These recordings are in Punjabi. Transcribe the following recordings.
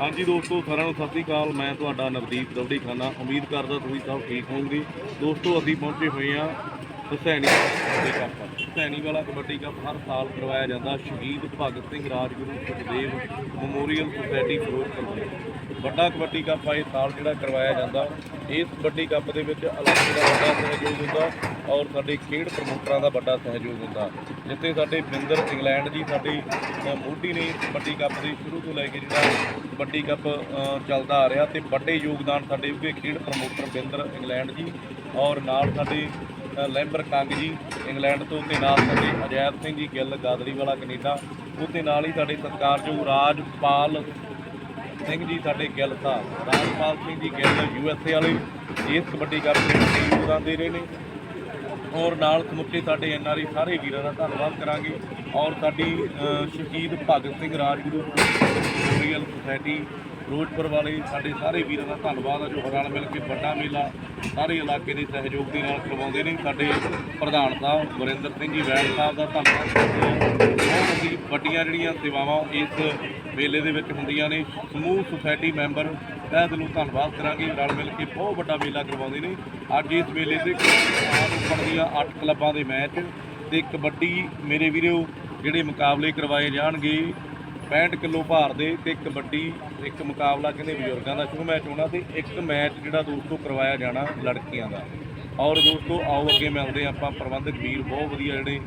ਹਾਂਜੀ ਦੋਸਤੋ, ਸਾਰਿਆਂ ਨੂੰ ਸਤਿ ਸ੍ਰੀ ਅਕਾਲ। ਮੈਂ ਤੁਹਾਡਾ ਨਵਦੀਪ ਦਵੜੀ ਖਾਨਾ ਉਮੀਦ ਕਰਦਾ ਤੁਸੀਂ ਸਭ ਠੀਕ ਹੋਵੋਗੇ। ਦੋਸਤੋ, ਅਸੀਂ ਪਹੁੰਚੇ ਹੋਏ ਹਾਂ ਹੁਸੈਨੀ ਕਬੱਡੀ ਕੱਪ ਹੁਸੈਨੀ ਵਾਲਾ ਕਬੱਡੀ ਕੱਪ ਹਰ ਸਾਲ ਕਰਵਾਇਆ ਜਾਂਦਾ। ਸ਼ਹੀਦ ਭਗਤ ਸਿੰਘ ਰਾਜਗੁਰੂ ਸੁਖਦੇਵ ਮੈਮੋਰੀਅਲ ਸੁਸਾਇਟੀ ਫਿਰੋਜ਼ਪੁਰ ਵੱਲੋਂ ਵੱਡਾ ਕਬੱਡੀ ਕੱਪ ਆਏ ਸਾਲ ਜਿਹੜਾ ਕਰਵਾਇਆ ਜਾਂਦਾ। ਇਸ ਕਬੱਡੀ ਕੱਪ ਦੇ ਵਿੱਚ ਇਲਾਕੇ ਦਾ ਵੱਡਾ ਸਹਿਯੋਗ ਹੁੰਦਾ ਔਰ ਸਾਡੇ ਖੇਡ ਪ੍ਰਮੋਟਰਾਂ ਦਾ ਵੱਡਾ ਸਹਿਯੋਗ ਹੁੰਦਾ। ਜਿੱਥੇ ਸਾਡੇ ਬਿੰਦਰ ਇੰਗਲੈਂਡ ਜੀ, ਸਾਡੇ ਮੋਢੀ ਨੇ ਕਬੱਡੀ ਕੱਪ ਦੇ ਸ਼ੁਰੂ ਤੋਂ ਲੈ ਕੇ ਜਿਹੜਾ ਕਬੱਡੀ ਕੱਪ ਚੱਲਦਾ ਆ ਰਿਹਾ ਤੇ ਵੱਡੇ ਯੋਗਦਾਨ ਸਾਡੇ ਉੱਗੇ ਖੇਡ ਪ੍ਰਮੋਟਰ ਬਿੰਦਰ ਇੰਗਲੈਂਡ ਜੀ ਔਰ ਨਾਲ ਸਾਡੇ ਲੈਂਬਰ ਕੰਗ ਜੀ, ਇੰਗਲੈਂਡ ਤੋਂ ਤੇ ਨਾਲ ਸਾਡੇ ਅਜੈਬ ਸਿੰਘ ਜੀ, ਗਿੱਲ ਗਾਦਰੀ ਵਾਲਾ ਕੈਨੇਡਾ ਉਹਦੇ ਨਾਲ ਹੀ ਸਾਡੇ ਸਤਿਕਾਰਯੋਗ ਰਾਜਪਾਲ ਸਿੰਘ ਜੀ, ਸਾਡੇ ਗਿੱਲ ਸਾਹਿਬ ਰਾਜਪਾਲ Singh ji, Gill U S A ਵਾਲੇ ਇਸ ਕਬੱਡੀ ਕੱਪ ਦੇ ਵਿੱਚ ਯੋਗਦਾਨ ਦੇ ਰਹੇ ਨੇ। ਔਰ ਨਾਲ ਸਮੁੱਚੇ ਸਾਡੇ ਐਨ ਆਰ ਆਈ ਸਾਰੇ ਵੀਰਾਂ ਦਾ ਧੰਨਵਾਦ ਕਰਾਂਗੇ। ਔਰ ਸਾਡੀ ਸ਼ਹੀਦ ਭਗਤ ਸਿੰਘ ਰਾਜਗੁਰੂ ਮੈਮੋਰੀਅਲ ਸੁਸਾਇਟੀ ਰੋਜ਼ਪੁਰ ਵਾਲੇ, ਸਾਡੇ ਸਾਰੇ ਵੀਰਾਂ ਦਾ ਧੰਨਵਾਦ ਹੈ ਜੋ ਰਲ ਮਿਲ ਕੇ ਵੱਡਾ ਮੇਲਾ ਸਾਰੇ ਇਲਾਕੇ ਦੇ ਸਹਿਯੋਗ ਦੇ ਨਾਲ ਕਰਵਾਉਂਦੇ ਨੇ। ਸਾਡੇ ਪ੍ਰਧਾਨ ਸਾਹਿਬ ਵਰਿੰਦਰ ਸਿੰਘ ਜੀ ਵੈਦ ਸਾਹਿਬ ਦਾ ਧੰਨਵਾਦ ਕਰਦੇ ਹਾਂ ਬਹੁਤ ਅਸੀਂ ਵੱਡੀਆਂ ਜਿਹੜੀਆਂ ਸੇਵਾਵਾਂ ਇਸ ਮੇਲੇ ਦੇ ਵਿੱਚ ਹੁੰਦੀਆਂ ਨੇ। ਸਮੂਹ ਸੁਸਾਇਟੀ ਮੈਂਬਰ ਤਹਿ ਦਿਲੋਂ ਧੰਨਵਾਦ ਕਰਾਂਗੇ। ਰਲ ਮਿਲ ਕੇ ਬਹੁਤ ਵੱਡਾ ਮੇਲਾ ਕਰਵਾਉਂਦੇ ਨੇ। ਅੱਜ ਇਸ ਮੇਲੇ ਤੇ ਉੱਪਰ ਦੀਆਂ 8 ਕਲੱਬਾਂ ਦੇ ਮੈਚ ਤੇ ਕਬੱਡੀ ਮੇਰੇ ਵੀਰੋ, ਜਿਹੜੇ ਮੁਕਾਬਲੇ ਕਰਵਾਏ ਜਾਣਗੇ। 65 ਕਿਲੋ ਭਾਰ ਦੇ ਤੇ ਕਬੱਡੀ ਇੱਕ ਮੁਕਾਬਲਾ ਕਹਿੰਦੇ ਬਜ਼ੁਰਗਾਂ ਦਾ। ਸ਼ੁਰੂ ਮੈਚ ਹੋਣਾ ਤੇ ਇੱਕ ਮੈਚ ਜਿਹੜਾ ਦੋਸਤੋ ਕਰਵਾਇਆ ਜਾਣਾ ਲੜਕੀਆਂ ਦਾ। ਔਰ ਦੋਸਤੋ ਆਓ ਅੱਗੇ ਮਿਲਦੇ ਹਾਂ ਆਪਾਂ। ਪ੍ਰਬੰਧਕ ਵੀਰ ਬਹੁਤ ਵਧੀਆ ਜਿਹੜੇ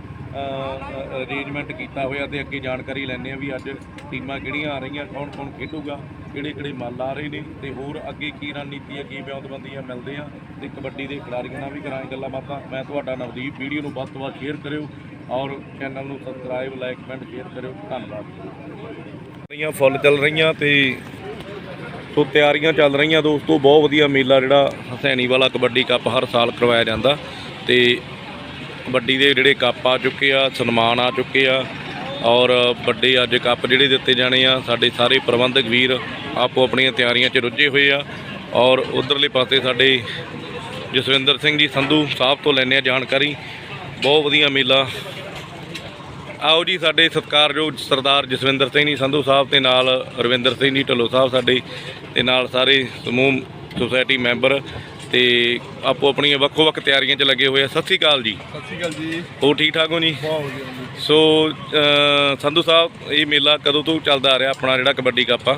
ਅਰੇਂਜਮੈਂਟ ਕੀਤਾ ਹੋਇਆ ਤੇ ਅੱਗੇ ਜਾਣਕਾਰੀ ਲੈਣੇ ਆ ਵੀ ਅੱਜ ਟੀਮਾਂ ਕਿਹੜੀਆਂ ਆ ਰਹੀਆਂ, ਕੌਣ ਕੌਣ ਖੇਡੂਗਾ, ਕਿਹੜੇ ਕਿਹੜੇ ਮੱਲ ਆ ਰਹੇ ਨੇ ਤੇ ਹੋਰ ਅੱਗੇ ਕੀ ਰਣਨੀਤੀ ਹੈ, ਕੀ ਬਿਉਂਤਬੰਦੀ ਮਿਲਦੇ ਆ ਤੇ ਕਬੱਡੀ ਦੇ ਖਿਡਾਰੀਆਂ ਨਾਲ ਵੀ ਕਰਾਂਗੇ ਗੱਲਾਂ ਬਾਤਾਂ। ਮੈਂ ਤੁਹਾਡਾ ਨਵਦੀਪ, ਵੀਡੀਓ ਨੂੰ ਵੱਧ ਤੋਂ ਵੱਧ ਸ਼ੇਅਰ ਕਰਿਓ। ਔਰ ਚੈਨਲ ਨੂੰ ਸਬਸਕ੍ਰਾਈਬ ਲਾਈਕ ਕਮੈਂਟ ਸ਼ੇਅਰ ਕਰਿਓ। ਧੰਨਵਾਦ। ਰਹੀਆਂ, ਫੁੱਲ ਚੱਲ ਰਹੀਆਂ ਤੇ ਸੋ ਤਿਆਰੀਆਂ ਚੱਲ ਰਹੀਆਂ ਦੋਸਤੋ, ਬਹੁਤ ਵਧੀਆ ਮੇਲਾ ਜਿਹੜਾ ਹਸੈਣੀ ਵਾਲਾ ਕਬੱਡੀ ਕੱਪ ਹਰ ਸਾਲ ਕਰਵਾਇਆ ਜਾਂਦਾ ਤੇ ਕਬੱਡੀ ਦੇ ਜਿਹੜੇ ਕੱਪ ਆ ਚੁੱਕੇ ਆ, ਸਨਮਾਨ ਆ ਚੁੱਕੇ ਆ ਔਰ ਵੱਡੇ ਅੱਜ ਕੱਪ ਜਿਹੜੇ ਦਿੱਤੇ ਜਾਣੇ ਆ, ਸਾਡੇ ਸਾਰੇ ਪ੍ਰਬੰਧਕ ਵੀਰ ਆਪੋ ਆਪਣੀਆਂ ਤਿਆਰੀਆਂ 'ਚ ਰੁੱਝੇ ਹੋਏ ਆ ਔਰ ਉਧਰਲੇ ਪਾਸੇ ਸਾਡੇ ਜਸਵਿੰਦਰ ਸਿੰਘ ਜੀ ਸੰਧੂ ਸਾਹਿਬ ਤੋਂ ਲੈਣੇ ਆ ਜਾਣਕਾਰੀ। ਬਹੁਤ ਵਧੀਆ ਮੇਲਾ ਆਓ ਜੀ ਸਾਡੇ ਸਤਿਕਾਰਯੋਗ ਸਰਦਾਰ ਜਸਵਿੰਦਰ ਸਿੰਘ ਜੀ ਸੰਧੂ ਸਾਹਿਬ ਤੇ ਨਾਲ ਰਵਿੰਦਰ ਸਿੰਘ ਜੀ ਢੱਲੋ ਸਾਹਿਬ ਸਾਡੇ ਤੇ ਨਾਲ ਸਾਰੇ ਸਮੂਹ ਸੁਸਾਇਟੀ ਮੈਂਬਰ ਤੇ ਆਪੋ ਆਪਣੀਆਂ ਵੱਖੋ ਵੱਖ ਤਿਆਰੀਆਂ 'ਚ ਲੱਗੇ ਹੋਏ ਆ। ਸਤਿ ਸ੍ਰੀ ਅਕਾਲ ਜੀ। ਸਤਿ ਸ਼੍ਰੀ ਅਕਾਲ ਜੀ। ਹੋਰ ਠੀਕ ਠਾਕ ਹੋ ਜੀ? ਬਹੁਤ ਵਧੀਆ ਜੀ। ਸੋ ਸੰਧੂ ਸਾਹਿਬ ਇਹ ਮੇਲਾ ਕਦੋਂ ਤੋਂ ਚੱਲਦਾ ਆ ਰਿਹਾ ਆਪਣਾ ਜਿਹੜਾ ਕਬੱਡੀ ਕੱਪ ਆ?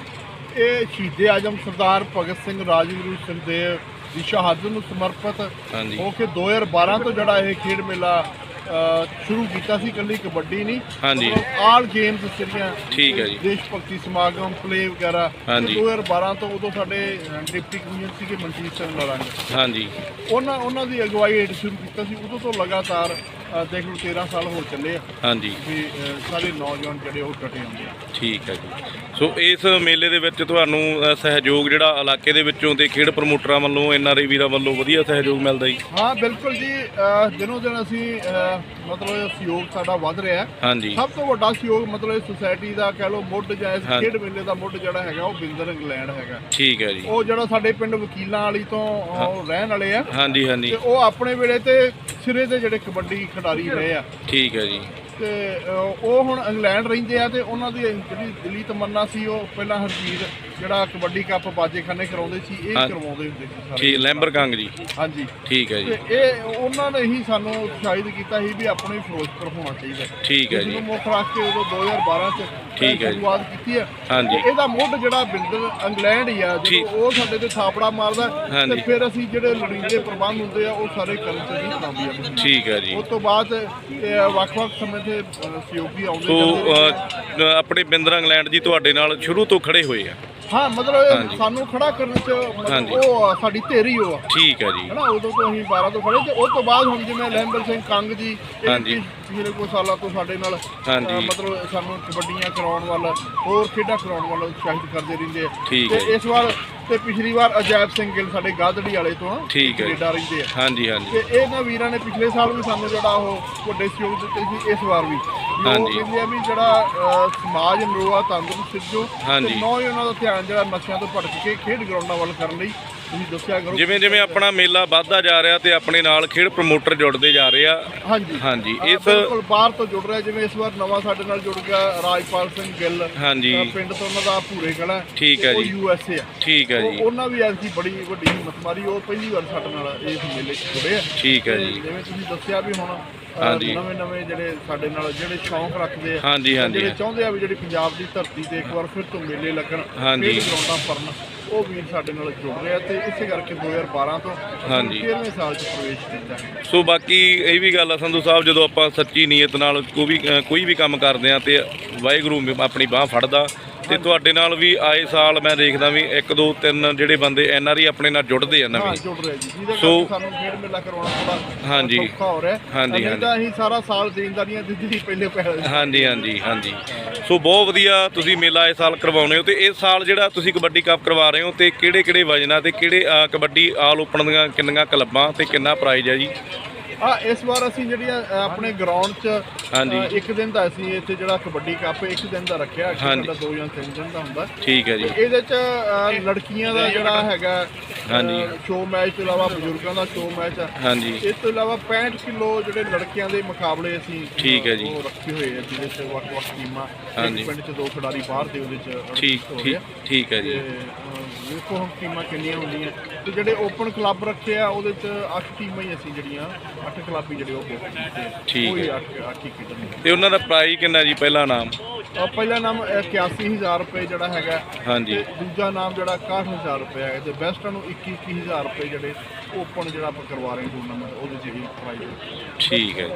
ਇਹ ਸ਼ਹੀਦੇ ਆਜਮ ਸਰਦਾਰ ਭਗਤ ਸਿੰਘ ਰਾਜਗੁਰੂ ਸੁਖਦੇਵ ਦੀ ਸ਼ਹਾਦਤ ਨੂੰ ਸਮਰਪਿਤ ਹੋ ਕੇ 2012 ਤੋਂ ਜਿਹੜਾ ਇਹ ਖੇਡ ਮੇਲਾ ਸ਼ੁਰੂ ਕੀਤਾ ਸੀ ਇਕੱਲੀ ਕਬੱਡੀ ਨਹੀਂ। ਹਾਂਜੀ। ਆਲ ਗੇਮਸ ਜਿਹੜੀਆਂ ਠੀਕ ਹੈ ਜੀ। ਦੇਸ਼ ਭਗਤੀ ਸਮਾਗਮ ਪਲੇ ਵਗੈਰਾ। ਹਾਂਜੀ। ਇਹ 2012 ਤੋਂ ਉਦੋਂ ਸਾਡੇ ਡਿਪਟੀ ਕਮਿਸ਼ਨਰ ਸੀਗੇ ਮਨਜੀਤ ਸਿੰਘ ਲੜਾਂਗੇ ਹਾਂਜੀ। ਉਹਨਾਂ ਉਹਨਾਂ ਦੀ ਅਗਵਾਈ ਹੇਠ ਸ਼ੁਰੂ ਕੀਤਾ ਸੀ। ਉਦੋਂ ਤੋਂ ਲਗਾਤਾਰ ਅ, ਦੇਖ ਲਓ 13 ਸਾਲ ਹੋ ਚੱਲੇ ਆ। ਹਾਂਜੀ। ਵੀ ਅ, ਸਾਰੇ ਨੌਜਵਾਨ ਜਿਹੜੇ ਉਹ ਡਟੇ ਹੁੰਦੇ ਆ। ਠੀਕ ਹੈ ਜੀ। ਸੋ ਇਸ ਮੇਲੇ ਦੇ ਵਿੱਚ ਤੁਹਾਨੂੰ ਅ, ਸਹਿਯੋਗ ਜਿਹੜਾ ਇਲਾਕੇ ਦੇ ਵਿੱਚੋਂ ਤੇ ਖੇਡ ਪ੍ਰਮੋਟਰਾਂ ਵੱਲੋਂ ਐਨ ਆਰ ਆਈ ਵੀਰਾਂ ਵੱਲੋਂ ਵਧੀਆ ਸਹਿਯੋਗ ਮਿਲਦਾ ਜੀ? ਹਾਂ ਬਿਲਕੁਲ ਜੀ ਅਹ ਦਿਨੋਂ ਦਿਨ ਅਸੀਂ ਅਹ ਮਤਲਬ ਸਹਿਯੋਗ ਸਾਡਾ ਵੱਧ ਰਿਹਾ ਹੈ। ਹਾਂਜੀ। ਸਭ ਤੋਂ ਵੱਡਾ ਸਹਿਯੋਗ ਮਤਲਬ ਇਸ ਸੁਸਾਇਟੀ ਦਾ ਕਹਿ ਲਓ ਮੁੱਢ ਜਾਂ ਇਸ ਹਾਂਜੀ। ਖੇਡ ਮੇਲੇ ਦਾ ਮੁੱਢ ਜਿਹੜਾ ਹੈਗਾ ਉਹ ਬਿੰਦਰ ਇੰਗਲੈਂਡ ਹੈਗਾ। ਠੀਕ ਹੈ ਜੀ। ਉਹ ਜਿਹੜਾ ਸਾਡੇ ਪਿੰਡ ਵਕੀਲਾਂ ਵਾਲੀ ਤੋਂ ਉਹ ਰਹਿਣ ਵਾਲੇ ਆ। ਹਾਂਜੀ ਹਾਂਜੀ। ਤੇ ਉਹ ਆਪਣੇ ਵੇਲੇ ਤੇ ਸਿਰੇ ਦੇ ਜਿਹੜੇ ਕਬੱਡੀ ਖਿਡਾਰੀ ਰਹੇ ਆ। ਠੀਕ ਹੈ ਜੀ। ਤੇ ਅਹ, ਉਹ ਹੁਣ ਇੰਗਲੈਂਡ ਰਹਿੰਦੇ ਆ ਤੇ ਉਹਨਾਂ ਦੀ ਜਿਹੜੀ ਦਿਲੀ ਤਮੰਨਾ ਸੀ ਉਹ ਪਹਿਲਾਂ ਹਰਜੀਤ ਜਿਹੜਾ ਕਬੱਡੀ ਕੱਪ ਬਾਜੇਖਾਨੇ ਕਰਾਉਂਦੇ ਸੀ ਇਹ ਹਾਂ। ਕਰਵਾਉਂਦੇ ਹੁੰਦੇ ਸੀ ਸਾਰੇ ਠੀਕ ਲੈਂਬਰ ਕੰਗ ਜੀ ਹਾਂਜੀ ਠੀਕ ਹੈ ਜੀ ਤੇ ਇਹ ਉਹਨਾਂ ਨੇ ਹੀ ਸਾਨੂੰ ਉਤਸ਼ਾਹਿਤ ਕੀਤਾ ਸੀ ਵੀ ਆਪਣੇ ਫਿਰੋਜ਼ਪੁਰ ਹੋਣਾ ਚਾਹੀਦਾ ਠੀਕ ਹੈ ਇਸ ਜੀ ਨੂੰ ਮੁੱਖ ਰੱਖ ਕੇ ਉਦੋਂ 2012 ਚ ਠੀਕ ਹੈ ਜੀ। ਸ਼ੁਰੂਆਤ ਕੀਤੀ ਹੈ ਹਾਂਜੀ ਤੇ ਇਹਦਾ ਮੁੱਢ ਜਿਹੜਾ ਬਿੰਦਰ ਇੰਗਲੈਂਡ ਹੀ ਆ ਠੀਕ। ਜਦੋਂ ਉਹ ਸਾਡੇ ਤੇ ਥਾਪੜਾ ਮਾਰਦਾ ਹਾਂਜੀ। ਤੇ ਫਿਰ ਅਸੀਂ ਜਿਹੜੇ ਲੋੜੀਂਦੇ ਪ੍ਰਬੰਧ ਹੁੰਦੇ ਆ ਉਹ ਸਾਰੇ ਕਰਨ ਚ ਨਹੀਂ ਕਰਾਉਂਦੇ ਆ ਠੀਕ ਹੈ ਜੀ ਉਸ ਤੋਂ ਬਾਅਦ ਇਹ ਵੱਖ-ਵੱਖ ਸਮੇਂ ਤੇ ਅ, ਸਹਿਯੋਗੀ ਆਉਂਦੇ ਸੋ ਜਾਂਦੇ ਆ। ਅ, ਆਪਣੇ ਬਿੰਦਰ ਇੰਗਲੈਂਡ ਜੀ ਤੁਹਾਡੇ ਨਾਲ ਸ਼ੁਰੂ ਤੋਂ ਖੜੇ ਹੋਏ ਆ ਹਾਂ ਮਤਲਬ ਇਹ ਹਾਂਜੀ। ਸਾਨੂੰ ਖੜਾ ਕਰਨ ਚ ਹਾਂਜੀ। ਮਤਲਬ ਉਹ ਆ, ਸਾਡੀ ਧੇਰੀ ਉਹ ਆ ਠੀਕ ਹੈ ਜੀ ਹਨਾ ਉਦੋਂ ਤੋਂ ਅਸੀਂ 12 ਤੋਂ ਖੜੇ ਤੇ ਉਸ ਤੋਂ ਬਾਅਦ ਹੁਣ ਜਿਵੇਂ ਲਹਿੰਬਰ ਸਿੰਘ ਕੰਗ ਜੀ ਇਹ ਹਾਂਜੀ। ਵੀ ਪਿਛਲੇ ਕੁਝ ਸਾਲਾਂ ਤੋਂ ਸਾਡੇ ਨਾਲ ਹਾਂਜੀ। ਮਤਲਬ ਸਾਨੂੰ ਕਬੱਡੀਆਂ ਕਰਾਉਣ ਵੱਲ ਹੋਰ ਖੇਡਾਂ ਕਰਾਉਣ ਵੱਲ ਉਤਸ਼ਾਹਿਤ ਕਰਦੇ ਰਹਿੰਦੇ ਆ ਠੀਕ ਹੈ ਤੇ ਇਸ ਵਾਰ ਤੇ ਪਿਛਲੀ ਵਾਰ ਅਜੈਬ ਸਿੰਘ ਗਿੱਲ ਸਾਡੇ ਗਾਦੜੀ ਵਾਲੇ ਤੋਂ ਠੀਕ ਹੈ। ਕੈਨੇਡਾ ਰਹਿੰਦੇ ਆ ਹਾਂਜੀ ਹਾਂਜੀ ਤੇ ਇਹਨਾਂ ਵੀਰਾਂ ਨੇ ਪਿਛਲੇ ਸਾਲ ਵੀ ਸਾਨੂੰ ਜਿਹੜਾ ਉਹ ਵੱਡੇ ਸਹਿਯੋਗ ਦਿੱਤੇ ਸੀ ਇਸ ਵਾਰ ਵੀ ਵੀ ਉਹ ਹਾਂਜੀ। ਕਹਿੰਦੇ ਆ ਵੀ ਜਿਹੜਾ ਅਹ, ਸਮਾਜ ਨਰੋਆ ਤੰਦਰੁਸਤ ਸਿੱਜੋ ਹਾਂਜੀ। ਨੌ ਉਹਨਾਂ ਦਾ ਧਿਆਨ ਜਿਹੜਾ ਨਸ਼ਿਆਂ ਤੋਂ ਭਟਕ ਕੇ ਖੇਡ ਗਰਾਊਂਡਾਂ ਵੱਲ ਕਰਨ ਲਈ ਤੁਸੀਂ ਦੱਸਿਆ ਕਰੋ ਜਿਵੇਂ ਜਿਵੇਂ ਆਪਣਾ ਮੇਲਾ ਵੱਧਦਾ ਜਾ ਰਿਹਾ ਤੇ ਆਪਣੇ ਨਾਲ ਖੇਡ ਪ੍ਰਮੋਟਰ ਜੁੜਦੇ ਜਾ ਰਹੇ ਆ। ਹਾਂਜੀ। ਇਸ ਬਿਲਕੁਲ ਬਾਹਰ ਤੋਂ ਜੁੜ ਰਿਹਾ ਜਿਵੇਂ ਇਸ ਵਾਰ ਨਵਾਂ ਸਾਡੇ ਨਾਲ ਜੁੜ ਗਿਆ ਰਾਜਪਾਲ ਸਿੰਘ ਗਿੱਲ। ਹਾਂਜੀ। ਪਿੰਡ ਤੋਂ ਉਹਨਾਂ ਦਾ ਭੂਰੇ ਕਲਾ ਠੀਕ ਹੈ ਜੀ। ਯੂ ਐਸ ਏ ਆ। ਠੀਕ ਹੈ ਜੀ। ਉਹਨਾਂ ਵੀ ਐਸੀ ਬੜੀ ਵੱਡੀ ਹਿੰਮਤ ਮਾਰੀ ਉਹ ਪਹਿਲੀ ਵਾਰ ਸਾਡੇ ਨਾਲ ਇਸ ਮੇਲੇ 'ਚ ਜੁੜੇ ਆ। ਠੀਕ ਹੈ ਜੀ। ਜਿਵੇਂ ਤੁਸੀਂ ਦੱਸਿਆ ਵੀ ਹੁਣ ਹਾਂਜੀ। ਨਵੇਂ ਨਵੇਂ ਜਿਹੜੇ ਸਾਡੇ ਨਾਲ ਜਿਹੜੇ ਸ਼ੌਂਕ ਰੱਖਦੇ ਆ ਹਾਂਜੀ ਹਾਂਜੀ। ਜਿਹੜੇ ਚਾਹੁੰਦੇ ਆ ਵੀ ਜਿਹੜੀ ਪੰਜਾਬ ਦੀ ਧਰਤੀ ਤੇ ਇੱਕ ਵਾਰ ਫਿਰ ਤੋਂ ਮੇਲੇ ਲੱਗਣ ਹਾਂਜੀ। ਖੇਡ ਗਰਾਊਂਡਾਂ ਭਰਨ। ਉਹ ਵੀਰ ਸਾਡੇ ਨਾਲ ਜੁੜ ਰਿਹਾ ਤੇ ਇਸੇ ਕਰਕੇ 2012 ਤੋਂ ਹਾਂਜੀ। 13ਵੇਂ ਸਾਲ 'ਚ ਪ੍ਰਵੇਸ਼ ਕੀਤਾ ਸੋ ਬਾਕੀ ਇਹ ਵੀ ਗੱਲ ਆ ਸੰਧੂ ਸਾਹਿਬ ਜਦੋਂ ਆਪਾਂ ਸੱਚੀ ਨੀਅਤ ਨਾਲ ਕੋਈ ਵੀ ਕੋਈ ਵੀ ਕੰਮ ਕਰਦੇ ਆ ਤੇ ਵਾਹਿਗੁਰੂ ਆਪਣੀ ਬਾਹ ਫੜਦਾ ਤੇ ਤੁਹਾਡੇ ਨਾਲ ਵੀ ਆਏ ਸਾਲ ਮੈਂ ਦੇਖਦਾ ਵੀ ਇੱਕ ਦੋ ਤਿੰਨ ਜਿਹੜੇ ਬੰਦੇ ਐਨ ਆਰ ਆਈ ਆਪਣੇ ਨਾਲ ਜੁੜਦੇ ਆ ਨਵੇਂ। ਜੁੜ ਰਿਹਾ ਜੀ। ਜਿਹਦੇ ਸੋ- ਕਰਕੇ ਸਾਨੂੰ ਖੇਡ ਮੇਲਾ ਕਰਵਾਉਣਾ ਥੋੜਾ ਹਾਂਜੀ। ਸੌਖਾ ਹੋ ਰਿਹਾ। ਹਾਂਜੀ, ਨਹੀਂ ਤਾਂ ਅਸੀਂ ਸਾਰਾ ਸਾਲ ਦੇਣਦਾਰੀਆਂ ਦਿੱਤੀ ਪਹਿਲੇ ਪਹਿਲੇ। ਹਾਂਜੀ ਹਾਂਜੀ ਹਾਂਜੀ। ਸੋ ਬਹੁਤ ਵਧੀਆ ਤੁਸੀਂ ਮੇਲਾ ਇਸ ਸਾਲ ਕਰਵਾਉਨੇ ਹੋ ਤੇ ਇਸ ਸਾਲ ਜਿਹੜਾ ਤੁਸੀਂ ਕਬੱਡੀ ਕੱਪ ਕਰਵਾ ਰਹੇ ਹੋ ਤੇ ਕਿਹੜੇ ਕਿਹੜੇ ਵਜਨਾਂ ਤੇ ਕਿਹੜੇ ਕਬੱਡੀ ਆਲ ਓਪਨ ਦੀਆਂ ਕਿੰਨੀਆਂ ਕਲੱਬਾਂ ਤੇ ਕਿੰਨਾ ਪ੍ਰਾਈਜ਼ ਹੈ ਜੀ? ਆ ਇਸ ਵਾਰ ਅਸੀਂ ਜਿਹੜੀਆਂ ਅ, ਆਪਣੇ ਗਰਾਊਂਡ 'ਚ ਅ, ਹਾਂਜੀ। ਇੱਕ ਦਿਨ ਦਾ ਅਸੀਂ ਇੱਥੇ ਜਿਹੜਾ ਕਬੱਡੀ ਕੱਪ ਇੱਕ ਦਿਨ ਦਾ ਰੱਖਿਆ ਅੱਗੇ ਹਾਂਜੀ। ਸਾਡਾ ਦੋ ਜਾਂ ਤਿੰਨ ਦਿਨ ਦਾ ਹੁੰਦਾ ਠੀਕ ਹੈ ਜੀ ਇਹਦੇ 'ਚ ਅ, ਲੜਕੀਆਂ ਦਾ ਜਿਹੜਾ ਹੈਗਾ ਹਾਂਜੀ। ਸ਼ੋ ਮੈਚ ਤੋਂ ਇਲਾਵਾ ਬਜ਼ੁਰਗਾਂ ਦਾ ਸ਼ੋ ਮੈਚ ਆ ਹਾਂਜੀ ਇਸ ਤੋਂ ਇਲਾਵਾ 65 ਕਿਲੋ ਜਿਹੜੇ ਲੜਕਿਆਂ ਦੇ ਮੁਕਾਬਲੇ ਅਸੀਂ ਠੀਕ ਹੈ ਜੀ। ਉਹ ਰੱਖੇ ਹੋਏ ਆ ਜਿਹਦੇ 'ਚ ਵੱਖ-ਵੱਖ ਟੀਮਾਂ ਹਾਂਜੀ। ਇੱਕ ਪਿੰਡ 'ਚ ਦੋ ਖਿਡਾਰੀ ਬਾਹਰ ਦੇ ਉਹਦੇ 'ਚ ਠੀਕ ਠੀਕ ਹੈ ਤੇ ਜੀ ਅਹ, ਵੇਖੋ ਹੁਣ ਟੀਮਾਂ ਕਿੰਨੀਆਂ ਹੁੰਦੀਆਂ ਤੇ ਜਿਹੜੇ ਓਪਨ ਕਲੱਬ ਰੱਖੇ ਆ ਉਹਦੇ 'ਚ 8 ਟੀਮਾਂ ਹੀ ਅਸੀਂ ਜਿਹੜੀਆਂ 8 ਕਲੱਬ ਹੀ ਜਿਹੜੇ ਉਹ ਕੀਤੇ ਆ। ਠੀਕ ਹੈ। 8 8 ਹੀ ਤੇ ਉਹਨਾਂ ਦਾ ਪ੍ਰਾਈਜ਼ ਕਿੰਨਾ ਜੀ ਪਹਿਲਾ ਨਾਮ? ਅਹ, ਪਹਿਲਾ ਨਾਮ ਅਹ, 81000 ਰੁਪਏ ਜਿਹੜਾ ਹੈਗਾ। ਹਾਂਜੀ। ਤੇ ਦੂਜਾ ਨਾਮ ਜਿਹੜਾ 61000 ਰੁਪਏ ਹੈ ਤੇ ਬੈਸਟਾਂ ਨੂੰ 21 21000 ਰੁਪਏ ਜਿਹੜੇ ਓਪਨ ਜਿਹੜਾ ਆਪਾਂ ਕਰਵਾ ਰਹੇ ਟੂਰਨਾਮੈਂਟ ਉਹਦੇ 'ਚ ਪ੍ਰਾਈਜ਼ ਠੀਕ ਹੈ।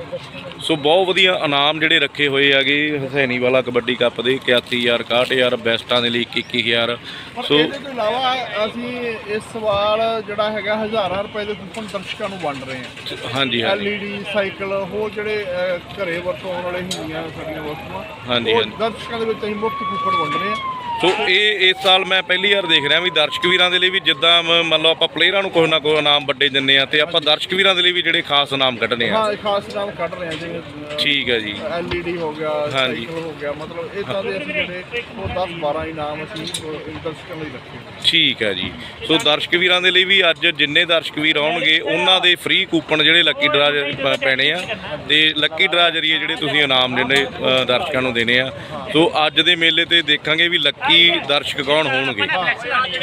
ਸੋ ਬਹੁਤ ਵਧੀਆ ਇਨਾਮ ਜਿਹੜੇ ਰੱਖੇ ਹੋਏ ਹੈਗੇ ਹਸੈਨੀ ਵਾਲਾ ਕਬੱਡੀ ਕੱਪ ਦੇ 81000 61000 ਬੈਸਟਾਂ ਦੇ ਲਈ 21000 ਪਰ ਸੋ ਇਹਦੇ ਤੋਂ ਇਲਾਵਾ ਅਸੀਂ ਇਸ ਸਵਾਲ ਜਿਹੜਾ ਹੈਗਾ ਹਜ਼ਾਰਾਂ ਰੁਪਏ ਦੇ ਕੂਪਨ ਦਰਸ਼ਕਾਂ ਨੂੰ ਵੰਡ ਰਹੇ ਹਾਂ। ਹਾਂਜੀ ਹਾਂਜੀ। ਐਲਈਡੀ ਸਾਈਕਲ ਹੋਰ ਜਿਹੜੇ ਅਹ, ਘਰੇ ਵਰਤੋਂ ਵਾਲੇ ਹੁੰਦੀਆਂ ਸਾਡੀਆਂ ਵਸਤੂਆਂ ਹਾਂਜੀ, ਉਹ ਹਾਂਜੀ। ਦਰਸ਼ਕਾਂ ਦੇ ਵਿੱਚ ਅਸੀਂ ਮੁਫਤ ਕੂਪਨ ਵੰਡ ਰਹੇ ਹਾਂ। ਸੋ ਇਹ ਇਸ ਸਾਲ ਮੈਂ ਪਹਿਲੀ ਵਾਰ ਦੇਖ ਰਿਹਾ ਵੀ ਦਰਸ਼ਕ ਵੀਰਾਂ ਦੇ ਲਈ ਵੀ ਜਿੱਦਾਂ ਮ- ਮੰਨ ਲਓ ਆਪਾਂ ਪਲੇਅਰਾਂ ਨੂੰ ਕੋਈ ਨਾ ਕੋਈ ਇਨਾਮ ਵੱਡੇ ਦਿੰਨੇ ਆ ਤੇ ਆਪਾਂ ਦਰਸ਼ਕ ਵੀਰਾਂ ਦੇ ਲਈ ਵੀ ਜਿਹੜੇ ਖਾਸ ਇਨਾਮ ਕੱਢਨੇ ਆ ਹਾਂ ਇਹ ਖਾਸ ਨਾਮ ਕੱਢ ਰਹੇ ਹਾਂ ਜਿਵੇਂ ਠੀਕ ਹੈ ਜੀ। ਐਲਈਡੀ ਹੋ ਗਿਆ ਹਾਂਜੀ। ਸਾਈਕਲ ਹੋ ਗਿਆ ਮਤਲਬ ਇਦਾਂ ਦੇ ਅਸੀਂ ਜਿਹੜੇ ਉਹ 10 12 ਇਨਾਮ ਅਸੀਂ ਦਰਸ਼ਕਾਂ ਲਈ ਰੱਖੇ ਠੀਕ ਹੈ ਜੀ। ਸੋ ਦਰਸ਼ਕ ਵੀਰਾਂ ਦੇ ਲਈ ਵੀ ਅੱਜ ਜਿੰਨੇ ਦਰਸ਼ਕ ਵੀਰ ਆਉਣਗੇ ਉਹਨਾਂ ਦੇ ਫ੍ਰੀ ਕੂਪਨ ਜਿਹੜੇ ਲੱਕੀ ਡਰਾ ਪੈਣੇ ਆ ਤੇ ਲੱਕੀ ਡਰਾ ਜਰੀਏ ਜਿਹੜੇ ਤੁਸੀਂ ਇਨਾਮ ਜਿਹੜੇ ਅ, ਦਰਸ਼ਕਾਂ ਨੂੰ ਦੇਣੇ ਆ। ਸੋ ਅੱਜ ਦੇ ਮੇਲੇ ਤੇ ਦੇਖਾਂਗੇ ਵੀ ਲੱਕੀ ਦਰਸ਼ਕ ਕੌਣ ਹੋਣਗੇ?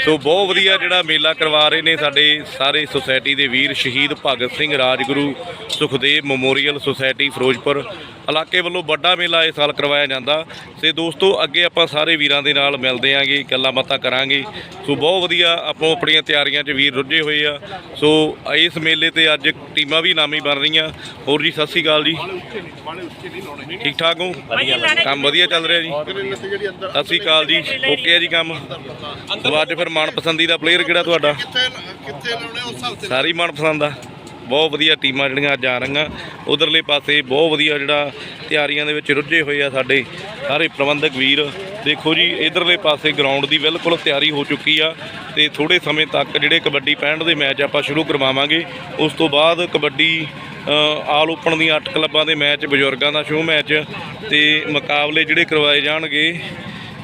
ਸੋ ਬਹੁਤ ਵਧੀਆ ਜਿਹੜਾ ਮੇਲਾ ਕਰਵਾ ਰਹੇ ਨੇ ਸਾਡੇ ਸਾਰੇ ਸੁਸਾਇਟੀ ਦੇ ਵੀਰ ਸ਼ਹੀਦ ਭਗਤ ਸਿੰਘ ਰਾਜਗੁਰੂ ਸੁਖਦੇਵ ਮੈਮੋਰੀਅਲ ਸੁਸਾਇਟੀ ਫਿਰੋਜ਼ਪੁਰ ਇਲਾਕੇ ਵੱਲੋਂ ਵੱਡਾ ਮੇਲਾ ਇਸ ਸਾਲ ਕਰਵਾਇਆ ਜਾਂਦਾ। ਤੇ ਦੋਸਤੋ ਅੱਗੇ ਆਪਾਂ ਸਾਰੇ ਵੀਰਾਂ ਦੇ ਨਾਲ ਮਿਲਦੇ ਆਂਗੇ ਗੱਲਾਂ ਬਾਤਾਂ ਕਰਾਂਗੇ। ਸੋ ਬਹੁਤ ਵਧੀਆ ਆਪੋ ਆਪਣੀਆਂ ਤਿਆਰੀਆਂ 'ਚ ਵੀਰ ਰੁੱਝੇ ਹੋਏ ਆ। ਸੋ ਇਸ ਮੇਲੇ ਤੇ ਅੱਜ ਟੀਮਾਂ ਵੀ ਨਾਮੀ ਬਣ ਰਹੀਆਂ। ਹੋਰ ਜੀ ਸਤਿ ਸ਼੍ਰੀ ਅਕਾਲ ਜੀ। ਠੀਕ ਠਾਕ ਹੋ? ਕੰਮ ਵਧੀਆ ਚੱਲ ਰਿਹਾ ਜੀ। ਸਤਿ ਸ਼੍ਰੀ ਅਕਾਲ ਜੀ। ਓਕੇ ਹੈ ਜੀ ਕੰਮ। ਸੋ ਅੱਜ ਫਿਰ ਮਨਪਸੰਦੀ ਦਾ ਪਲੇਅਰ ਕਿਹੜਾ ਤੁਹਾਡਾ? ਕਿੱਥੇ ਕਿੱਥੇ ਲਾਉਣੇ ਉਸ ਹਿਸਾਬ ਸਾਰੀ ਮਨਪਸੰਦ ਆ। ਬਹੁਤ ਵਧੀਆ ਟੀਮਾਂ ਜਿਹੜੀਆਂ ਅੱਜ ਆ ਰਹੀਆਂ। ਉਧਰਲੇ ਪਾਸੇ ਬਹੁਤ ਵਧੀਆ ਜਿਹੜਾ ਤਿਆਰੀਆਂ ਦੇ ਵਿੱਚ ਰੁੱਝੇ ਹੋਏ ਆ ਸਾਡੇ ਸਾਰੇ ਪ੍ਰਬੰਧਕ ਵੀਰ। ਦੇਖੋ ਜੀ ਇਧਰਲੇ ਪਾਸੇ ਗਰਾਊਂਡ ਦੀ ਬਿਲਕੁਲ ਤਿਆਰੀ ਹੋ ਚੁੱਕੀ ਆ ਤੇ ਥੋੜੇ ਸਮੇਂ ਤੱਕ ਜਿਹੜੇ ਕਬੱਡੀ 65 ਦੇ ਮੈਚ ਆਪਾਂ ਸ਼ੁਰੂ ਕਰਵਾਵਾਂਗੇ। ਉਸ ਤੋਂ ਬਾਅਦ ਕਬੱਡੀ ਆਲ ਓਪਨ ਦੀਆਂ 8 ਕਲੱਬਾਂ ਦੇ ਮੈਚ ਬਜ਼ੁਰਗਾਂ ਦਾ ਸ਼ੋਅ ਮੈਚ ਤੇ ਮੁਕਾਬਲੇ ਜਿਹੜੇ ਕਰਵਾਏ ਜਾਣਗੇ।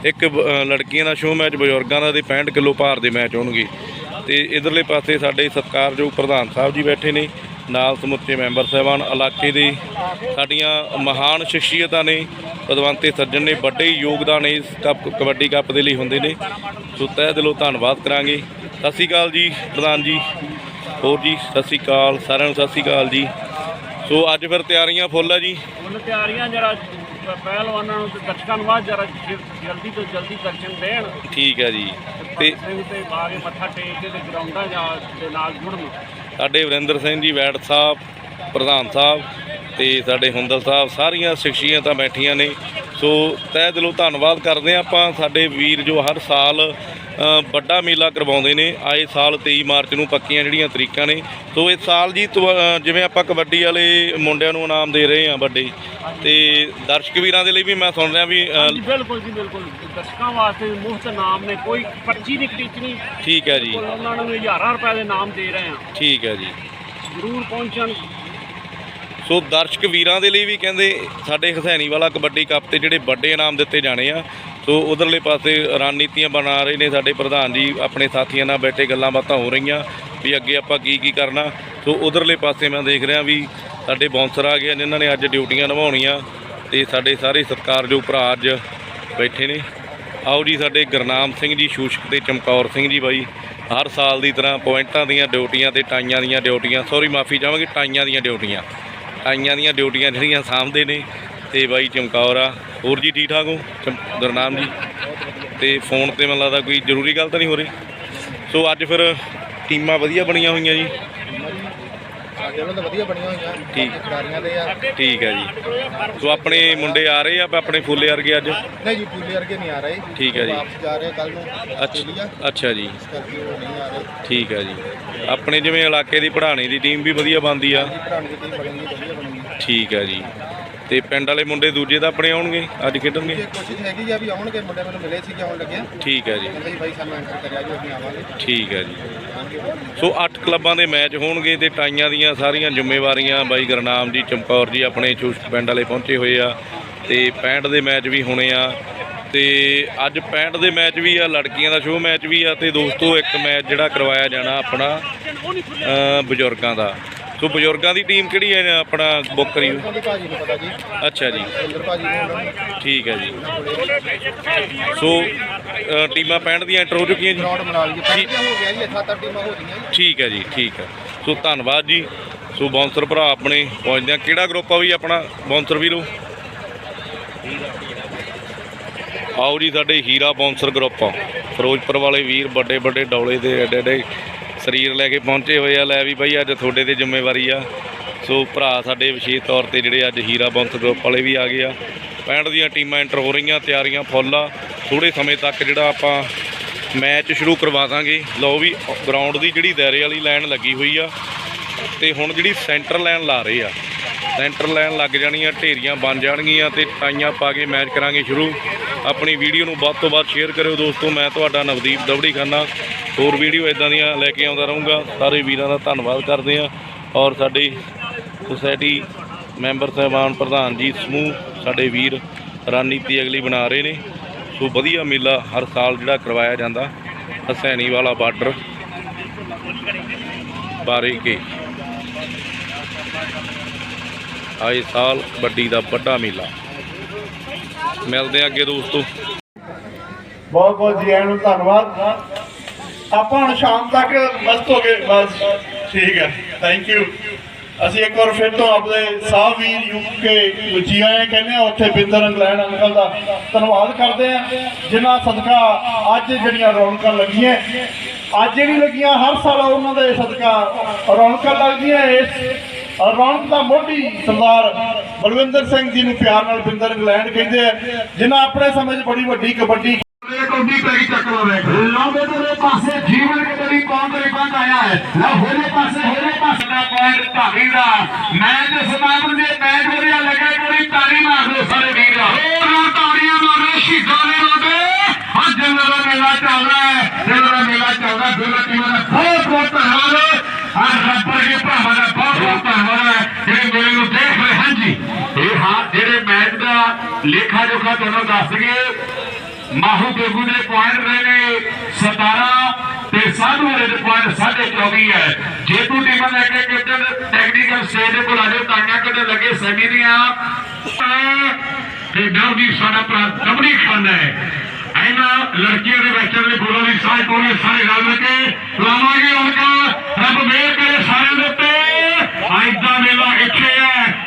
ਇੱਕ ਅ, ਲੜਕੀਆਂ ਦਾ ਸ਼ੋਅ ਮੈਚ ਬਜ਼ੁਰਗਾਂ ਦਾ ਤੇ 65 ਕਿਲੋ ਭਾਰ ਦੇ ਮੈਚ ਹੋਣਗੇ। ਤੇ ਇਧਰਲੇ ਪਾਸੇ ਸਾਡੇ ਸਤਿਕਾਰਯੋਗ ਪ੍ਰਧਾਨ ਸਾਹਿਬ ਜੀ ਬੈਠੇ ਨੇ ਨਾਲ ਸਮੁੱਚੇ ਮੈਂਬਰ ਸਾਹਿਬਾਨ ਇਲਾਕੇ ਦੇ ਸਾਡੀਆਂ ਮਹਾਨ ਸ਼ਖਸੀਅਤਾਂ ਨੇ ਪਦਵੰਤੇ ਸੱਜਣ ਨੇ ਵੱਡੇ ਯੋਗਦਾਨ ਇਸ ਕੱਪ ਕਬੱਡੀ ਕੱਪ ਦੇ ਲਈ ਹੁੰਦੇ ਨੇ। ਸੋ ਤਹਿ ਦਿਲੋਂ ਧੰਨਵਾਦ ਕਰਾਂਗੇ। ਸਤਿ ਸ਼੍ਰੀ ਅਕਾਲ ਜੀ ਪ੍ਰਧਾਨ ਜੀ। ਹੋਰ ਜੀ ਸਤਿ ਸ਼੍ਰੀ ਅਕਾਲ ਸਾਰਿਆਂ ਨੂੰ ਸਤਿ ਸ਼੍ਰੀ ਅਕਾਲ ਜੀ। ਸੋ ਅੱਜ ਫਿਰ ਤਿਆਰੀਆਂ ਫੁੱਲ ਆ ਜੀ? ਹੁਣ ਤਿਆਰੀਆਂ ਜਰਾ ਪਹਿਲਵਾਨਾਂ ਨੂੰ ਤੇ ਦਰਸ਼ਕਾਂ ਨੂੰ ਬਾਅਦ ਜਰਾ ਜਲਦੀ ਤੋਂ ਜਲਦੀ ਦਰਸ਼ਨ ਦੇਣ। ਠੀਕ ਹੈ ਜੀ। ਤੇ ਭਗਤ ਸਿੰਘ ਤੇ ਆ ਕੇ ਮੱਥਾ ਟੇਕ ਕੇ ਤੇ ਗਰਾਊਂਡਾਂ ਜਾ ਦੇ ਨਾਲ ਜੁੜਨ ਸਾਡੇ ਵਰਿੰਦਰ ਸਿੰਘ ਜੀ ਵੈੜ ਸਾਹਿਬ ਪ੍ਰਧਾਨ ਸਾਹਿਬ ਤੇ ਸਾਡੇ ਹੁੰਦਲ ਸਾਹਿਬ ਸਾਰੀਆਂ ਸ਼ਖਸੀਅਤਾਂ ਬੈਠੀਆਂ ਨੇ। ਸੋ ਤਹਿ ਦਿਲੋਂ ਧੰਨਵਾਦ ਕਰਦੇ ਹਾਂ ਆਪਾਂ। ਸਾਡੇ ਵੀਰ ਜੋ ਹਰ ਸਾਲ ਵੱਡਾ ਮੇਲਾ ਕਰਵਾਉਂਦੇ ਨੇ। ਆਏ ਸਾਲ 23 ਮਾਰਚ ਨੂੰ ਪੱਕੀਆਂ ਜਿਹੜੀਆਂ ਤਰੀਕਾਂ ਨੇ। ਸੋ ਇਸ ਸਾਲ ਜੀ ਜਿਵੇਂ ਆਪਾਂ ਕਬੱਡੀ ਵਾਲੇ ਮੁੰਡਿਆਂ ਨੂੰ ਇਨਾਮ ਦੇ ਰਹੇ ਹਾਂ ਵੱਡੇ ਤੇ ਦਰਸ਼ਕ ਵੀਰਾਂ ਦੇ ਲਈ ਵੀ ਮੈਂ ਸੁਣ ਰਿਹਾ ਵੀ ਬਿਲਕੁਲ ਜੀ ਬਿਲਕੁਲ। ਦਰਸ਼ਕਾਂ ਵਾਸਤੇ ਮੁਫਤ ਨਾਮ ਨੇ ਕੋਈ ਪਰਚੀ ਨਹੀਂ ਠੀਕ ਹੈ ਜੀ। ਉਹਨਾਂ ਨੂੰ ਹਜ਼ਾਰਾਂ ਰੁਪਏ ਦੇ ਨਾਮ ਦੇ ਰਹੇ ਹਾਂ। ਠੀਕ ਹੈ ਜੀ। ਜ਼ਰੂਰ ਪਹੁੰਚਣ। ਸੋ ਦਰਸ਼ਕ ਵੀਰਾਂ ਦੇ ਲਈ ਵੀ ਕਹਿੰਦੇ ਸਾਡੇ ਹਸੈਣੀ ਵਾਲਾ ਕਬੱਡੀ ਕੱਪ ਤੇ ਜਿਹੜੇ ਵੱਡੇ ਇਨਾਮ ਦਿੱਤੇ ਜਾਣੇ ਆ। ਸੋ ਉਧਰਲੇ ਪਾਸੇ ਰਣਨੀਤੀਆਂ ਬਣਾ ਰਹੇ ਨੇ ਸਾਡੇ ਪ੍ਰਧਾਨ ਜੀ, ਆਪਣੇ ਸਾਥੀਆਂ ਨਾਲ ਬੈਠੇ ਗੱਲਾਂ ਬਾਤਾਂ ਹੋ ਰਹੀਆਂ ਵੀ ਅੱਗੇ ਆਪਾਂ ਕੀ ਕੀ ਕਰਨਾ। ਸੋ ਉਧਰਲੇ ਪਾਸੇ ਮੈਂ ਦੇਖ ਰਿਹਾ ਵੀ ਸਾਡੇ ਬੌਂਸਰ ਆ ਗਏ ਆ ਜਿਨ੍ਹਾਂ ਨੇ ਅੱਜ ਡਿਊਟੀਆਂ ਨਿਭਾਉਣੀਆਂ ਤੇ ਸਾਡੇ ਸਾਰੇ ਸਤਿਕਾਰਯੋਗ ਭਰਾ ਅੱਜ ਬੈਠੇ ਨੇ। ਆਓ ਜੀ ਸਾਡੇ ਗੁਰਨਾਮ ਸਿੰਘ ਜੀ, ਸ਼ੂਸ਼ਕ ਤੇ ਚਮਕੌਰ ਸਿੰਘ ਜੀ ਬਾਈ। ਹਰ ਸਾਲ ਦੀ ਤਰ੍ਹਾਂ ਪੁਆਇੰਟਾਂ ਦੀਆਂ ਡਿਊਟੀਆਂ ਤੇ ਟਾਈਆਂ ਦੀਆਂ ਡਿਊਟੀਆਂ। ਸੌਰੀ ਮਾਫੀ ਚਾਹਾਂਗੇ, ਟਾਈਆਂ ਦੀਆਂ ਡਿਊਟੀਆਂ। ਆਈਆਂ ਦੀਆਂ ਡਿਊਟੀਆਂ ਜਿਹੜੀਆਂ ਸਾਂਭਦੇ ਨੇ ਤੇ ਬਾਈ ਚਮਕੌਰ ਆ। ਹੋਰ ਜੀ ਠੀਕ ਠਾਕ ਹੋ? ਚਮ- ਗੁਰਨਾਮ ਜੀ। ਤੇ ਫੋਨ ਤੇ ਮੈਨੂੰ ਲੱਗਦਾ ਕੋਈ ਜ਼ਰੂਰੀ ਗੱਲ ਤਾਂ ਨਹੀਂ ਹੋ ਰਹੀ। ਸੋ ਅੱਜ ਫਿਰ ਟੀਮਾਂ ਵਧੀਆ ਬਣੀਆਂ ਹੋਈਆਂ ਜੀ। ਸਾਡੇ ਵੱਲ ਤਾਂ ਵਧੀਆ ਬਣੀਆਂ ਹੋਈਆਂ। ਠੀਕ। ਬਾਕੀ ਖਿਡਾਰੀਆਂ ਦੇ ਆ। ਠੀਕ ਹੈ ਜੀ। ਸੋ ਆਪਣੇ ਮੁੰਡੇ ਆ ਰਹੇ ਆ ਆਪਣੇ ਫੁੱਲੇ ਵਰਗੇ ਅੱਜ? ਨਹੀਂ ਜੀ ਪੂਲੇ ਵਰਗੇ ਨਹੀਂ ਆ ਰਹੇ। ਠੀਕ ਹੈ ਜੀ। ਵਾਪਸ ਜਾ ਰਹੇ ਕੱਲ ਨੂੰ ਆਸਟ੍ਰੇਲੀਆ। ਅੱਛਾ ਅੱਛਾ ਜੀ। ਇਸ ਕਰਕੇ ਉਹ ਨਹੀਂ ਆ ਰਹੇ। ਠੀਕ ਹੈ ਜੀ। ਆਪਣੇ ਜਿਵੇਂ ਇਲਾਕੇ ਦੀ ਪੜ੍ਹਾਣੀ ਦੀ ਟੀਮ ਵੀ ਵਧੀਆ ਬਣਦੀ ਆ। ਜੀ ਭਰਾਣੀ ਦੀ ਟੀਮ ਬਣੇਗੀ ਵਧੀਆ ਬਣੇਗੀ ਠੀਕ ਹੈ ਜੀ। ਤੇ ਪਿੰਡ ਵਾਲੇ ਮੁੰਡੇ ਦੂਜੇ ਤਾਂ ਆਪਣੇ ਆਉਣਗੇ ਅੱਜ ਖੇਡਣਗੇ। ਜੇ ਕੋਸ਼ਿਸ਼ ਹੈਗੀ ਆ ਵੀ ਆਉਣਗੇ ਮੁੰਡੇ ਮੈਨੂੰ ਮਿਲੇ ਸੀ ਕਿ ਆਉਣ ਲੱਗੇ ਆ। ਠੀਕ ਹੈ ਜੀ। ਕਹਿੰਦੇ ਜੀ ਬਾਈ ਸਾਨੂੰ ਐਂਟਰ ਕਰਿਆ ਜੀ ਅਸੀਂ ਆਵਾਂਗੇ। ਠੀਕ ਹੈ ਜੀ। ਸੋ 8 ਕਲੱਬਾਂ ਦੇ ਮੈਚ ਹੋਣਗੇ ਤੇ ਟਾਈਆਂ ਦੀਆਂ ਸਾਰੀਆਂ ਜ਼ਿੰਮੇਵਾਰੀਆਂ ਬਾਈ ਗੁਰਨਾਮ ਜੀ ਚਮਕੌਰ ਜੀ ਆਪਣੇ ਚੂਸ਼ ਪਿੰਡ ਵਾਲੇ ਪਹੁੰਚੇ ਹੋਏ ਆ ਤੇ 65 ਦੇ ਮੈਚ ਵੀ ਹੋਣੇ ਆ ਤੇ ਅੱਜ 65 ਦੇ ਮੈਚ ਵੀ ਆ ਲੜਕੀਆਂ ਦਾ ਸ਼ੋਅ ਮੈਚ ਵੀ ਆ ਤੇ ਦੋਸਤੋ ਇੱਕ ਮੈਚ ਜਿਹੜਾ ਕਰਵਾਇਆ ਜਾਣਾ ਆਪਣਾ ਬਜ਼ੁਰਗਾਂ ਦਾ। ਸੋ ਬਜ਼ੁਰਗਾਂ ਦੀ ਟੀਮ ਕਿਹੜੀ ਹੈ ਆਪਣਾ ਬੁੱਕ ਕਰੀ ਹੋਈ? ਉਹਦੀ ਭਾਜੀ ਨੂੰ ਪਤਾ ਜੀ। ਅੱਛਾ ਜੀ। ਇੰਦਰ ਭਾਜੀ ਨੂੰ ਉਹਨਾਂ ਨੂੰ। ਠੀਕ ਹੈ ਜੀ। ਸੋ ਅ, ਟੀਮਾਂ 65 ਦੀਆਂ ਐਂਟਰ ਹੋ ਚੁੱਕੀਆਂ ਜੀ? ਗਰਾਊਂਡ ਬਣਾ ਲਈ ਪਹਿਲਾਂ ਹੋ ਗਿਆ ਜੀ ਸੱਤ ਅੱਠ ਟੀਮਾਂ ਹੋ ਗਈਆਂ ਜੀ। ਠੀਕ ਹੈ ਜੀ ਠੀਕ ਹੈ। ਸੋ ਧੰਨਵਾਦ ਜੀ। ਸੋ ਬੌਂਸਰ ਭਰਾ ਆਪਣੇ ਪਹੁੰਚਦੇ ਆ। ਕਿਹੜਾ ਗਰੁੱਪ ਆ ਵੀ ਆਪਣਾ ਬੌਂਸਰ ਵੀਰੋ? ਆਓ ਜੀ ਸਾਡੇ ਹੀਰਾ ਬੌਂਸਰ ਗਰੁੱਪ ਆ। ਫਿਰੋਜ਼ਪੁਰ ਵਾਲੇ ਵੀਰ ਵੱਡੇ ਵੱਡੇ ਡੌਲੇ ਦੇ ਐਡੇ ਐਡੇ ਸਰੀਰ ਲੈ ਕੇ ਪਹੁੰਚੇ ਹੋਏ ਆ, ਲੈ ਵੀ ਬਾਈ ਅੱਜ ਤੁਹਾਡੇ ਤੇ ਜ਼ਿੰਮੇਵਾਰੀ ਆ। ਸੋ ਭਰਾ ਸਾਡੇ ਵਿਸ਼ੇਸ਼ ਤੌਰ ਤੇ ਜਿਹੜੇ ਅੱਜ ਹੀਰਾ ਬੌਂਸਰ ਗਰੁੱਪ ਵਾਲੇ ਵੀ ਆ ਗਏ ਆ। 65 ਦੀਆਂ ਟੀਮਾਂ ਐਂਟਰ ਹੋ ਰਹੀਆਂ, ਤਿਆਰੀਆਂ ਫੁੱਲ ਆ। ਥੋੜੇ ਸਮੇਂ ਤੱਕ ਜਿਹੜਾ ਆਪਾਂ ਮੈਚ ਸ਼ੁਰੂ ਕਰਵਾ ਦਾਂਗੇ। ਲਓ ਵੀ, ਗਰਾਊਂਡ ਦੀ ਜਿਹੜੀ ਦਾਇਰੇ ਵਾਲੀ ਲਾਈਨ ਲੱਗੀ ਹੋਈ ਆ, ਤੇ ਹੁਣ ਜਿਹੜੀ ਸੈਂਟਰ ਲਾਈਨ ਲਾ ਰਹੇ ਆ। ਸੈਂਟਰ ਲਾਈਨ ਲੱਗ ਜਾਣੀਆਂ, ਢੇਰੀਆਂ ਬਣ ਜਾਣਗੀਆਂ ਤੇ ਟਾਈਆਂ ਪਾ ਕੇ ਮੈਚ ਕਰਾਂਗੇ ਸ਼ੁਰੂ। ਆਪਣੀ ਵੀਡੀਓ ਨੂੰ ਵੱਧ ਤੋਂ ਵੱਧ ਸ਼ੇਅਰ ਕਰਿਓ ਦੋਸਤੋ, ਮੈਂ ਤੁਹਾਡਾ ਨਵਦੀਪ ਦਵੜੀ ਖਾਨਾ ਹੋਰ ਵੀਡੀਓ ਇਦਾਂ ਦੀਆਂ ਲੈ ਕੇ ਆਉਂਦਾ ਰਹੂੰਗਾ। ਸਾਰੇ ਵੀਰਾਂ ਦਾ ਧੰਨਵਾਦ ਕਰਦੇ ਆ ਔਰ ਸਾਡੇ ਸੁਸਾਇਟੀ ਮੈਂਬਰ ਸਾਹਿਬਾਨ ਪ੍ਰਧਾਨ ਜੀ ਸਮੂਹ, ਸਾਡੇ ਵੀਰ ਰਣਨੀਤੀ ਅਗਲੀ ਬਣਾ ਰਹੇ ਨੇ। ਸੋ ਵਧੀਆ ਮੇਲਾ ਹਰ ਸਾਲ ਜਿਹੜਾ ਕਰਵਾਇਆ ਜਾਂਦਾ, ਹਸੈਣੀ ਵਾਲਾ ਬਾਰਡਰ ਬਾਰੇ ਕੇ। ਆਏ ਸਾਲ ਕਬੱਡੀ ਦਾ ਵੱਡਾ ਮੇਲਾ। ਮਿਲਦੇ ਆ ਅੱਗੇ ਦੋਸਤੋ। ਬਹੁਤ ਬਹੁਤ ਜੀ ਆਇਆਂ ਨੂੰ ਧੰਨਵਾਦ। ਆਪਾਂ ਹੁਣ ਸ਼ਾਮ ਤੱਕ ਮਸਤ ਹੋ ਗਏ, ਬਸ ਠੀਕ ਹੈ। ਥੈਂਕ ਯੂ ਅਸੀਂ ਇੱਕ ਵਾਰ ਫਿਰ ਤੋਂ ਆਪਣੇ ਸਾਹ ਵੀਰ ਯੂਕੇ ਜੀ ਕਹਿੰਦੇ ਆ ਉੱਥੇ ਬਿੰਦਰ ਇੰਗਲੈਂਡ ਅੰਕਲ ਦਾ ਧੰਨਵਾਦ ਕਰਦੇ ਆ ਜਿਨ੍ਹਾਂ ਸਦਕਾ ਅੱਜ ਜਿਹੜੀਆਂ ਰੌਣਕਾਂ ਲੱਗੀਆਂ, ਅੱਜ ਵੀ ਲੱਗੀਆਂ, ਹਰ ਸਾਲ ਉਹਨਾਂ ਦੇ ਸਦਕਾ ਰੌਣਕਾਂ ਲੱਗਦੀਆਂ, ਇਸ ਰੌਣਕ ਦਾ ਮੋਢੀ ਸਰਦਾਰ ਬਲਵਿੰਦਰ ਸਿੰਘ ਜੀ ਨੂੰ ਪਿਆਰ ਨਾਲ ਬਿੰਦਰ ਇੰਗਲੈਂਡ ਕਹਿੰਦੇ ਆ, ਜਿਨ੍ਹਾਂ ਆਪਣੇ ਸਮੇਂ 'ਚ ਬੜੀ ਵੱਡੀ ਕਬੱਡੀ ਕਬੱਡੀ ਪੈ ਗਈ ਚੱਕਵਾ ਬੈਠ ਲੰਬੇ ਦੇ ਪਾਸੇ ਜੀਵਨ ਕਬੱਡੀ ਕੌਣ ਦੇ ਬੰਦ ਆਇਆ ਹੈ? ਲਓ ਹੋਰੇ ਪਾਸੇ ਹੋਰੇ ਪਾਸੇ। ਦਾ ਪੁਆਇੰਟ ਭਾਗੀ ਦਾ। ਮੈਚ ਦੇ ਸਮਾਪਨ ਦੇ ਮੈਚ ਵਧੀਆ ਲੱਗਾ ਕੋਈ ਤਾੜੀ ਮਾਰ ਲਓ ਸਾਰੇ ਵੀਰ ਹੋਰ ਨਾ ਤਾੜੀਆਂ ਮਾਰੋ, ਸ਼ਹੀਦਾਂ ਦੇ ਰੋਡੇ। ਅੱਜ ਜਨਰਲ ਮੇਲਾ ਚੱਲ ਰਿਹਾ ਹੈ ਜਨਰਲ ਮੇਲਾ ਚੱਲਦਾ ਦੋਨਾਂ ਟੀਮਾਂ ਦਾ ਬਹੁਤ ਬਹੁਤ ਧੰਨਵਾਦ। ਭਰਾਵਾਂ ਜਿਹੜੇ ਮੇਰੇ ਨੂੰ ਦੇਖ ਰਹੇ ਹਨ ਜੀ, ਇਹ ਹਾਂ ਜਿਹੜੇ ਮੈਚ ਦਾ ਲੇਖਾ ਜੋਖਾ ਤੁਹਾਨੂੰ ਦੱਸ ਦਈਏ, ਮਾਹੂ ਬੇਗੂ ਦੇ ਪੁਆਇੰਟ ਰਹੇ ਨੇ 17 ਤੇ ਸਾਧੂ ਦੇ ਪੁਆਇੰਟ 24 ਹੈ। ਜੇਤੂ ਟੀਮਾਂ ਲੈ ਕੇ ਕੈਪਟਨ ਟੈਕਨੀਕਲ ਸਟੇਜ ਦੇ ਲੱਗੇ ਸੈਮੀ ਦੀਆਂ। ਇਹਨਾਂ ਲੜਕੀਆਂ ਦੇ ਬੱਚਿਆਂ ਦੇ ਬੋਲਾਂ ਦੀ ਸਾਂਝ ਪਾਉਣੀ ਸਾਰੇ ਰਲ ਮਿਲ ਕੇ ਲਾਵਾਂਗੇ ਉਨਕਾ ਰੱਬ ਮਿਹਰ ਕਰੇ ਸਾਰਿਆਂ ਦੇ ਉੱਤੇ। ਅੱਜ ਦਾ ਮੇਲਾ ਇੱਥੇ ਹੈ।